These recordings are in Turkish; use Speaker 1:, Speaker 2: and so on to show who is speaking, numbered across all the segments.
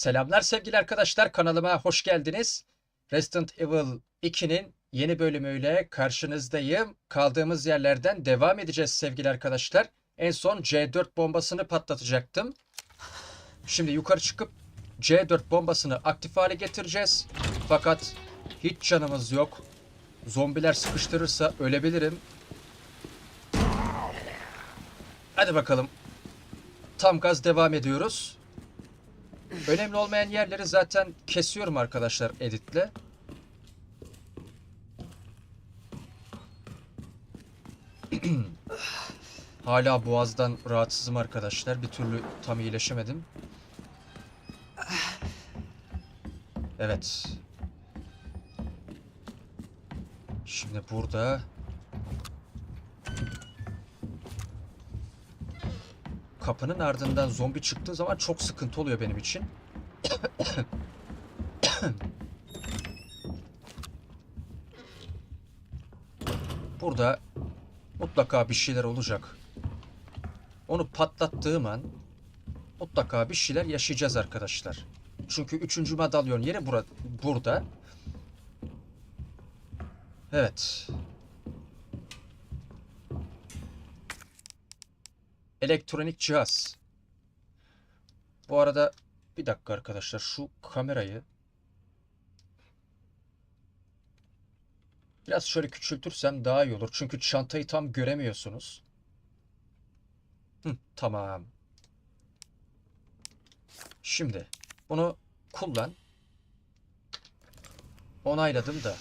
Speaker 1: Selamlar sevgili arkadaşlar kanalıma hoş geldiniz. Resident Evil 2'nin yeni bölümüyle karşınızdayım. Kaldığımız yerlerden devam edeceğiz sevgili arkadaşlar. En son C4 bombasını patlatacaktım. Şimdi yukarı çıkıp C4 bombasını aktif hale getireceğiz. Fakat hiç canımız yok. Zombiler sıkıştırırsa ölebilirim. Hadi bakalım. Tam gaz devam ediyoruz. Önemli olmayan yerleri zaten kesiyorum arkadaşlar editle. Hala boğazdan rahatsızım arkadaşlar. Bir türlü tam iyileşemedim. Evet. Şimdi burada kapının ardından zombi çıktığı zaman çok sıkıntı oluyor benim için. Burada mutlaka bir şeyler olacak. Onu patlattığım an mutlaka bir şeyler yaşayacağız arkadaşlar. Çünkü üçüncü madalyon yeri bura, burada. Evet. Elektronik cihaz. Bu arada bir dakika arkadaşlar şu kamerayı biraz şöyle küçültürsem daha iyi olur. Çünkü çantayı tam göremiyorsunuz. Hı, tamam. Şimdi bunu kullan. Onayladım da.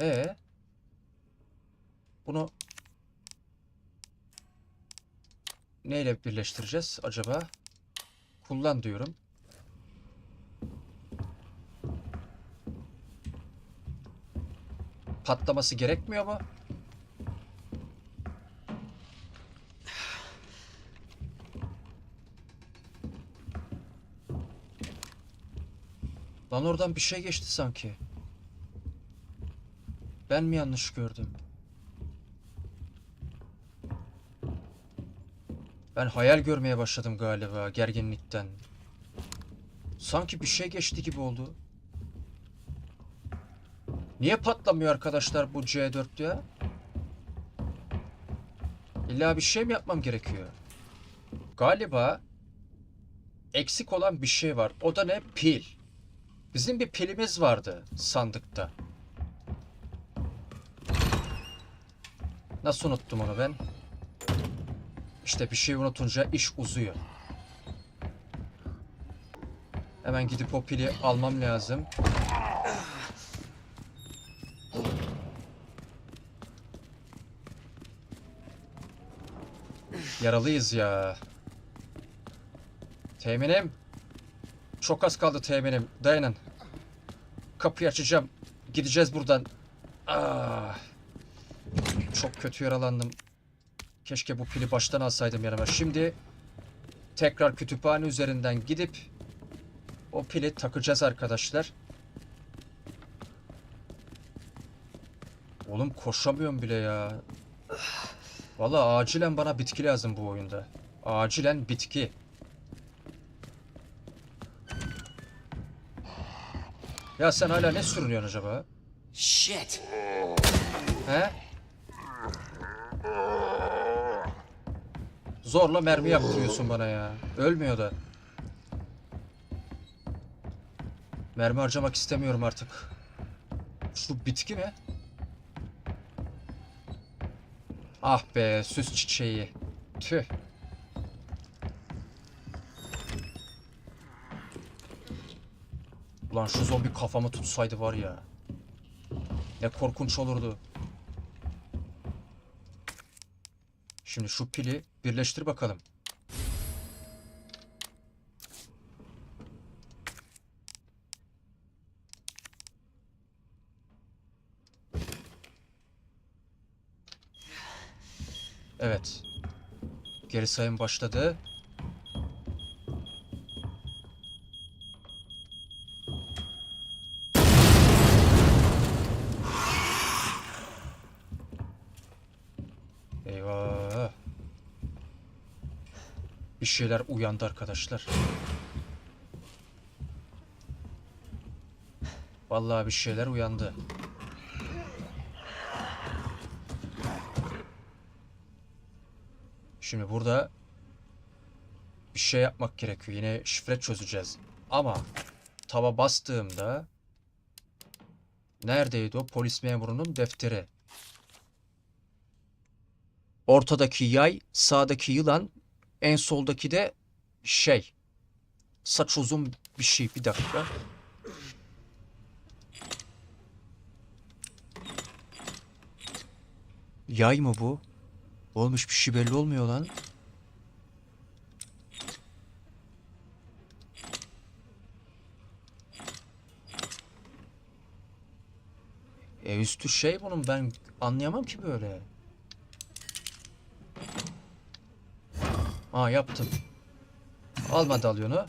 Speaker 1: E bunu neyle birleştireceğiz acaba? Kullan diyorum. Patlaması gerekmiyor mu? Lan oradan bir şey geçti sanki. Ben mi yanlış gördüm? Ben hayal görmeye başladım galiba gerginlikten. Sanki bir şey geçti gibi oldu. Niye patlamıyor arkadaşlar bu C4 ya? İlla bir şey mi yapmam gerekiyor? Galiba eksik olan bir şey var. O da ne? Pil. Bizim bir pilimiz vardı sandıkta. Nasıl unuttum onu ben? İşte bir şey unutunca iş uzuyor. Hemen gidip o pili almam lazım. Yaralıyız ya. Teminim. Çok az kaldı teminim. Dayanın. Kapıyı açacağım. Gideceğiz buradan. Ah. Çok kötü yaralandım. Keşke bu pili baştan alsaydım yanıma. Şimdi tekrar kütüphane üzerinden gidip o pili takacağız arkadaşlar. Oğlum koşamıyorum bile ya. Valla acilen bana bitki lazım bu oyunda. Acilen bitki. Ya sen hala ne sürünüyorsun acaba?
Speaker 2: Shit.
Speaker 1: He? Zorla mermi yaptırıyorsun bana ya. Ölmüyor da. Mermi harcamak istemiyorum artık. Şu bitki mi? Ah be süs çiçeği. Tüh. Ulan şu zombi kafamı tutsaydı var ya. Ne korkunç olurdu. Şimdi şu pili birleştir bakalım. Evet. Geri sayım başladı. Eyvah. Bir şeyler uyandı arkadaşlar. Vallahi bir şeyler uyandı. Şimdi burada bir şey yapmak gerekiyor. Yine şifre çözeceğiz. Ama tava bastığımda neredeydi o polis memurunun defteri? Ortadaki yay, sağdaki yılan, en soldaki de şey. Saç uzun bir şey. Bir dakika. Yay mı bu? Olmuş bir şey belli olmuyor lan. E üstü şey bunun ben anlayamam ki böyle. Aa yaptım. Al madalyonu.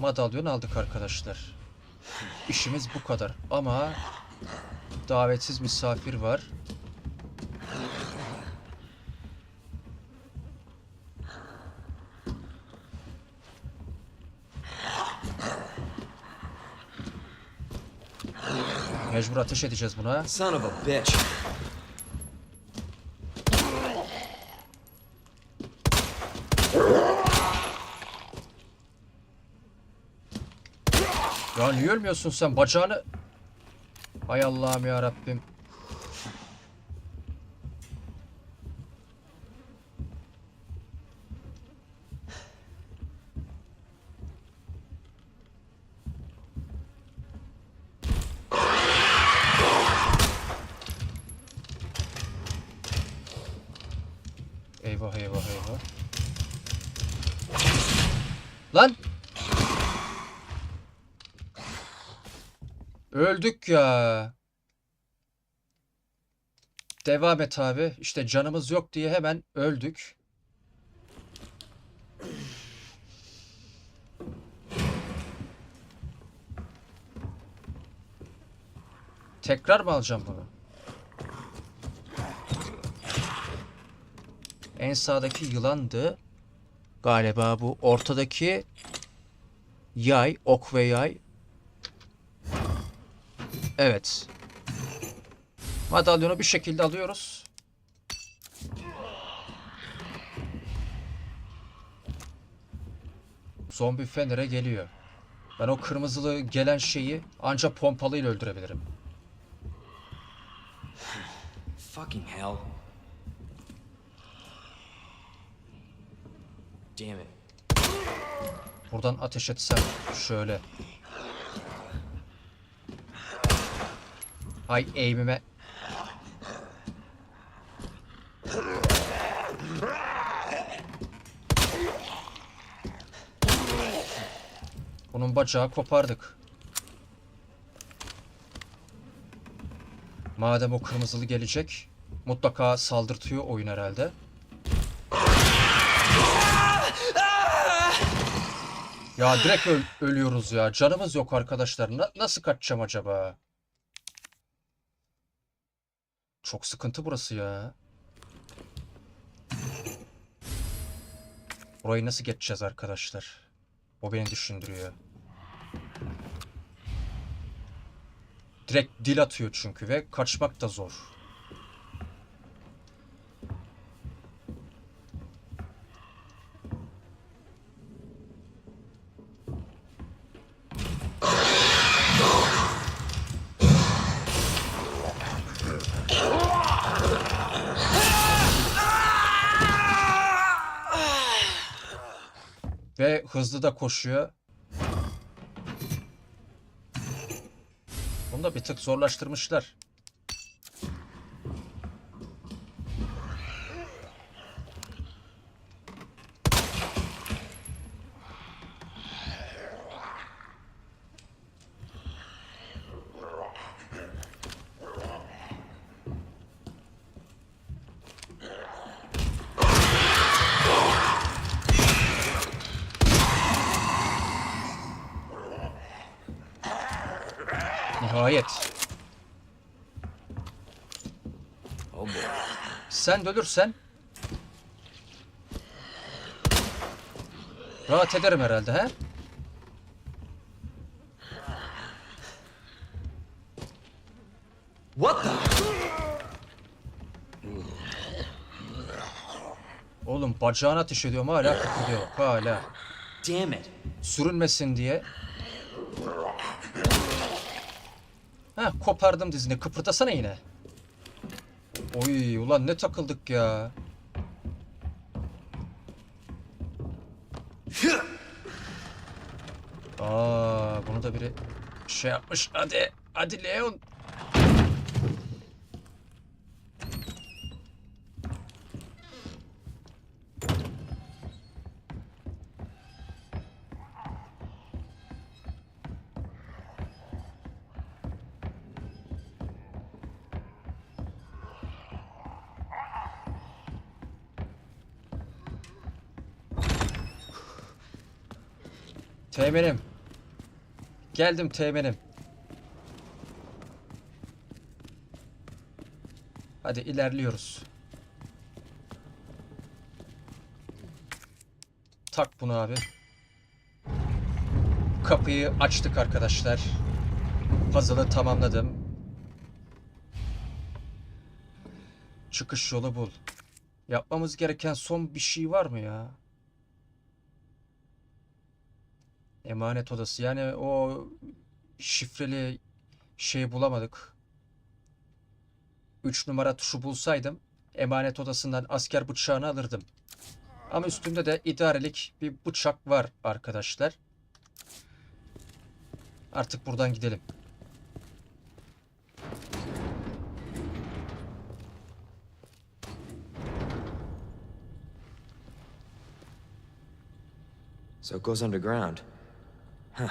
Speaker 1: Madalyon aldık arkadaşlar. İşimiz bu kadar. Ama davetsiz misafir var. Mecbur ateş edeceğiz buna.
Speaker 2: Son of a bitch.
Speaker 1: Niye ölmüyorsun sen? Bacağını... Hay Allah'ım ya Rabbim. Eyvah eyvah eyvah. Lan! Öldük ya. Devam et abi. İşte canımız yok diye hemen öldük. Tekrar mı alacağım bunu? En sağdaki yılandı. Galiba bu ortadaki yay, ok ve yay Evet. Madalyonu bir şekilde alıyoruz. Zombi Fener'e geliyor. Ben o kırmızılı gelen şeyi ancak pompalıyla öldürebilirim.
Speaker 2: Fucking hell. Damn it.
Speaker 1: Buradan ateş etsem şöyle. Ay eğimime. Bunun bacağı kopardık. Madem o kırmızılı gelecek, mutlaka saldırtıyor oyun herhalde. Ya direkt öl- ölüyoruz ya. Canımız yok arkadaşlar. Na- nasıl kaçacağım acaba? Çok sıkıntı burası ya. Burayı nasıl geçeceğiz arkadaşlar? O beni düşündürüyor. Direkt dil atıyor çünkü ve kaçmak da zor. Ve hızlı da koşuyor. Bunu da bir tık zorlaştırmışlar.
Speaker 2: Boy.
Speaker 1: sen de ölürsen rahat ederim herhalde he?
Speaker 2: What the?
Speaker 1: Oğlum bacağına ateş ediyorum hala kıpırdıyor. Hala.
Speaker 2: Damn it.
Speaker 1: Sürünmesin diye. Ha kopardım dizini. Kıpırtasana yine. Oy ulan ne takıldık ya. Aa bunu da biri şey yapmış. Hadi. Hadi Leon. Teğmenim. Geldim teğmenim. Hadi ilerliyoruz. Tak bunu abi. Kapıyı açtık arkadaşlar. Puzzle'ı tamamladım. Çıkış yolu bul. Yapmamız gereken son bir şey var mı ya? Emanet odası. Yani o şifreli şey bulamadık. 3 numara tuşu bulsaydım emanet odasından asker bıçağını alırdım. Ama üstümde de idarelik bir bıçak var arkadaşlar. Artık buradan gidelim.
Speaker 2: So it goes underground. Huh.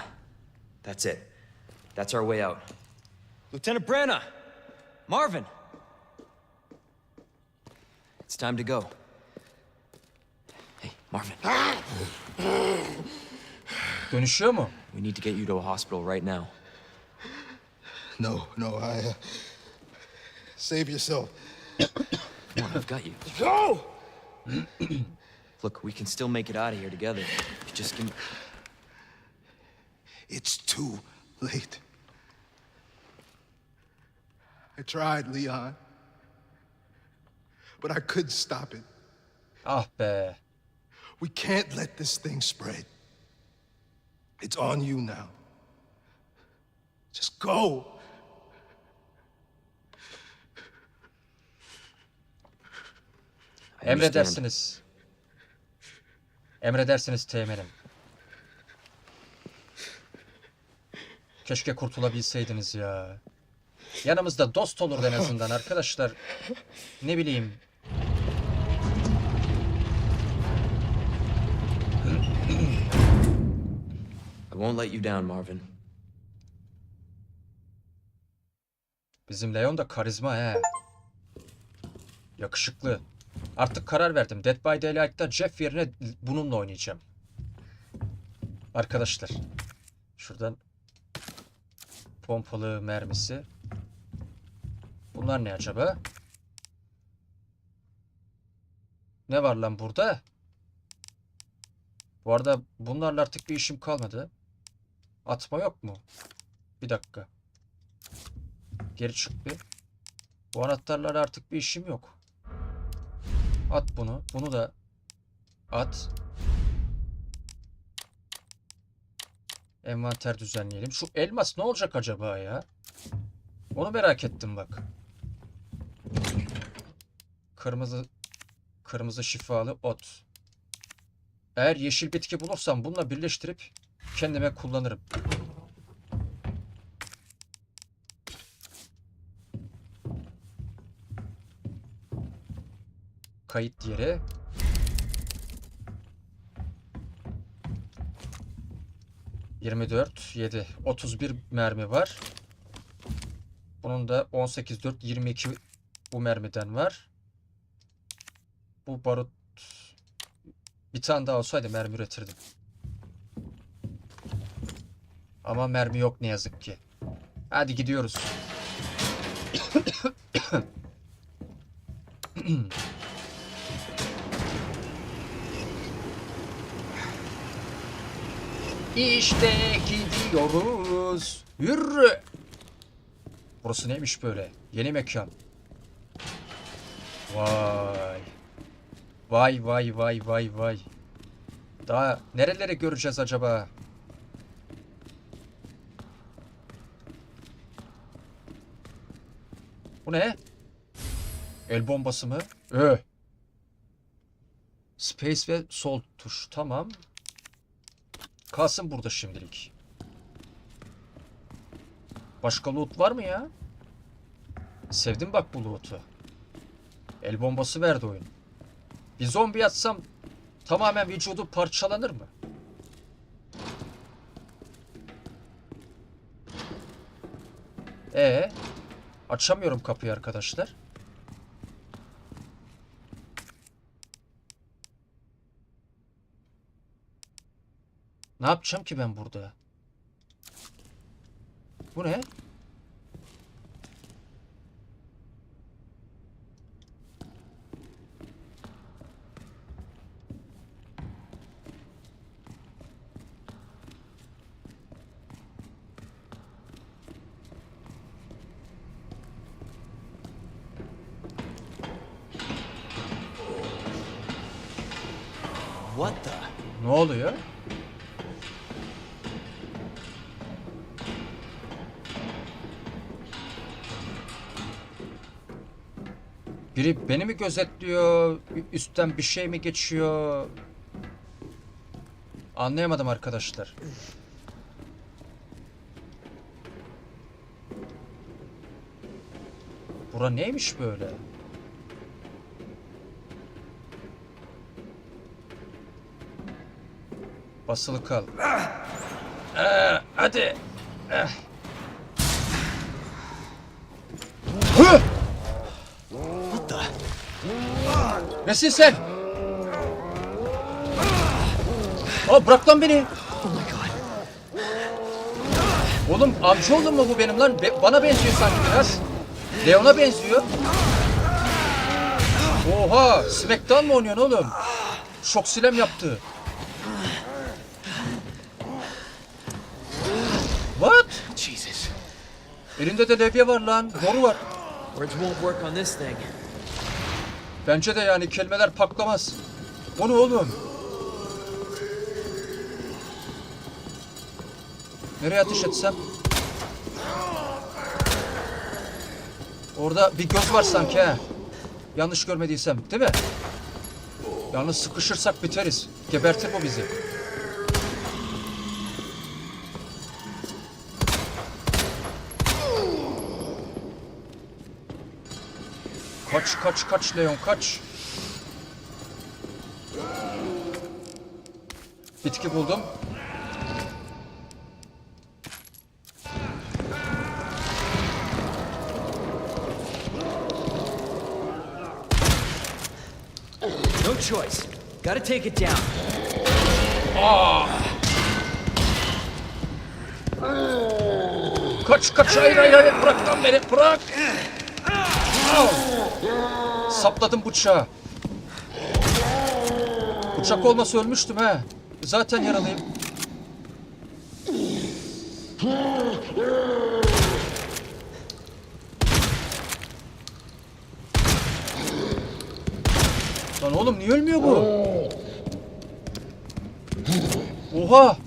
Speaker 2: That's it. That's our way out. Lieutenant Branna! Marvin! It's time to go. Hey, Marvin.
Speaker 1: Dönüşüyor mu?
Speaker 2: We need to get you to a hospital right now.
Speaker 3: No, no, I. Uh, save yourself.
Speaker 2: Come on, I've got you.
Speaker 3: Go!
Speaker 2: Look, we can still make it out of here together. You just give me.
Speaker 3: It's too late. I tried, Leon. But I couldn't stop it.
Speaker 1: Ah be.
Speaker 3: We can't let this thing spread. It's on you now. Just go.
Speaker 2: I understand.
Speaker 1: Emredersiniz. Emredersiniz teğmenim. Keşke kurtulabilseydiniz ya. Yanımızda dost olurdu en azından arkadaşlar. Ne bileyim.
Speaker 2: I won't let you down, Marvin.
Speaker 1: Bizim Leon da karizma he. Yakışıklı. Artık karar verdim. Dead by Daylight'ta Jeff yerine bununla oynayacağım. Arkadaşlar. Şuradan pompalı mermisi. Bunlar ne acaba? Ne var lan burada? Bu arada bunlarla artık bir işim kalmadı. Atma yok mu? Bir dakika. Geri çık bir. Bu anahtarlarla artık bir işim yok. At bunu. Bunu da at. Envanter düzenleyelim. Şu elmas ne olacak acaba ya? Onu merak ettim bak. Kırmızı kırmızı şifalı ot. Eğer yeşil bitki bulursam bununla birleştirip kendime kullanırım. Kayıt yeri. Yirmi dört, yedi. Otuz bir mermi var. Bunun da on sekiz, dört, yirmi iki bu mermiden var. Bu barut bir tane daha olsaydı mermi üretirdim. Ama mermi yok ne yazık ki. Hadi gidiyoruz. İşte gidiyoruz. Yürü. Burası neymiş böyle? Yeni mekan. Vay. Vay vay vay vay vay. Daha nereleri göreceğiz acaba? Bu ne? El bombası mı? Ö. Space ve sol tuş. Tamam. Kalsın burada şimdilik. Başka loot var mı ya? Sevdim bak bu loot'u. El bombası verdi oyun. Bir zombi atsam tamamen vücudu parçalanır mı? E açamıyorum kapıyı arkadaşlar. Ne yapacağım ki ben burada? Bu ne?
Speaker 2: What the?
Speaker 1: Ne oluyor? Biri beni mi gözetliyor? Üstten bir şey mi geçiyor? Anlayamadım arkadaşlar. Bura neymiş böyle? Basılı kal. Ee, hadi. Eh. Hı!
Speaker 2: What the?
Speaker 1: Nesin sen? Aa bırak lan beni.
Speaker 2: Oh my god.
Speaker 1: Oğlum mu bu benim lan? Be- bana benziyor sanki biraz. Leon'a benziyor. Oha! Smackdown mı oynuyorsun oğlum? Şok silem yaptı. What?
Speaker 2: Jesus.
Speaker 1: Elinde de levye var lan. Boru var.
Speaker 2: Words won't work on this thing.
Speaker 1: Bence de yani kelimeler paklamaz. O ne oğlum? Nereye ateş etsem? Orada bir göz var sanki ha. Yanlış görmediysem değil mi? Yalnız sıkışırsak biteriz. Gebertir bu bizi. Kaç kaç kaç Leon kaç. Bitki buldum.
Speaker 2: No choice. Gotta take it down.
Speaker 1: Kaç kaç hayır hayır hayır bırak lan beni bırak. Au. Sapladım bıçağı. Bıçak olmasa ölmüştüm he. Zaten yaralıyım. Lan oğlum niye ölmüyor bu? Oha!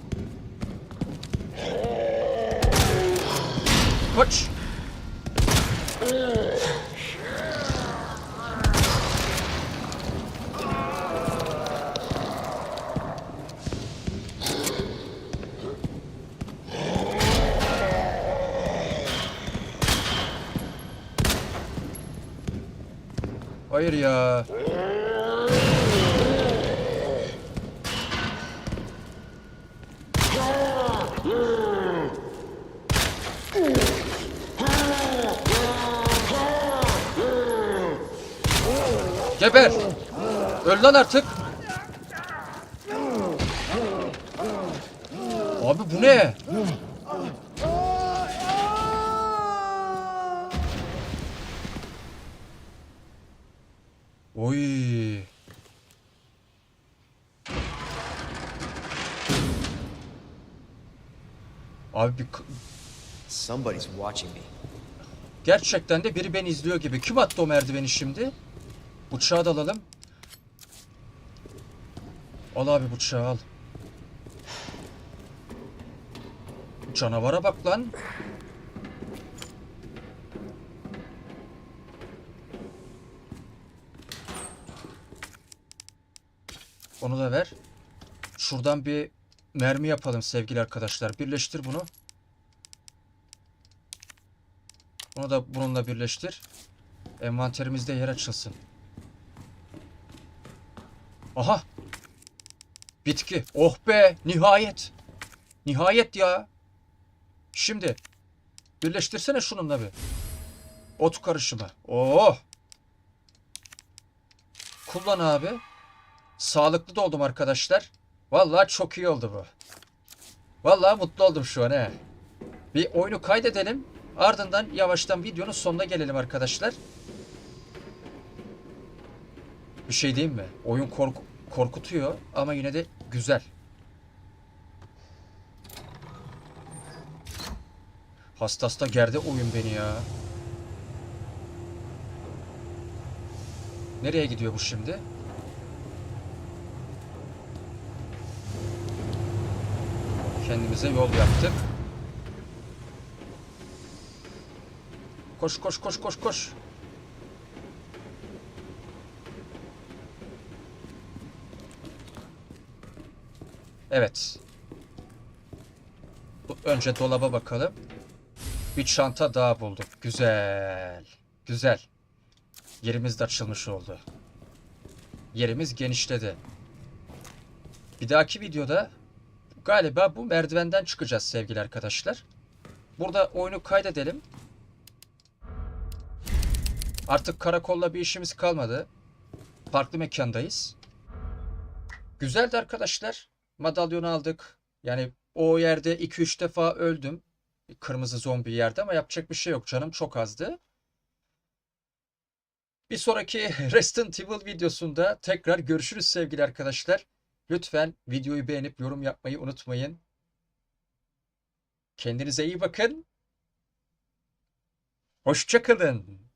Speaker 1: Kaç! Hayır ya. Geber. Öl lan artık. Abi bu ne? Oy. Abi bir
Speaker 2: Somebody's watching me.
Speaker 1: gerçekten de biri beni izliyor gibi. Kim attı o merdiveni şimdi? Bıçağı da alalım. Al abi bıçağı al. Canavara bak lan. Onu da ver. Şuradan bir mermi yapalım sevgili arkadaşlar. Birleştir bunu. Bunu da bununla birleştir. Envanterimizde yer açılsın. Aha. Bitki. Oh be. Nihayet. Nihayet ya. Şimdi. Birleştirsene şununla bir. Ot karışımı. Oh. Kullan abi. Sağlıklı da oldum arkadaşlar. Vallahi çok iyi oldu bu. Vallahi mutlu oldum şu an he. Bir oyunu kaydedelim. Ardından yavaştan videonun sonuna gelelim arkadaşlar. Bir şey diyeyim mi? Oyun korku korkutuyor ama yine de güzel. Hasta hasta gerdi oyun beni ya. Nereye gidiyor bu şimdi? Kendimize yol yaptık. Koş koş koş koş koş. Evet. Önce dolaba bakalım. Bir çanta daha bulduk. Güzel. Güzel. Yerimiz de açılmış oldu. Yerimiz genişledi. Bir dahaki videoda galiba bu merdivenden çıkacağız sevgili arkadaşlar. Burada oyunu kaydedelim. Artık karakolla bir işimiz kalmadı. Farklı mekandayız. Güzeldi arkadaşlar. Madalyonu aldık. Yani o yerde 2-3 defa öldüm. Kırmızı zombi yerde ama yapacak bir şey yok. Canım çok azdı. Bir sonraki Resident Evil videosunda tekrar görüşürüz sevgili arkadaşlar. Lütfen videoyu beğenip yorum yapmayı unutmayın. Kendinize iyi bakın. Hoşçakalın.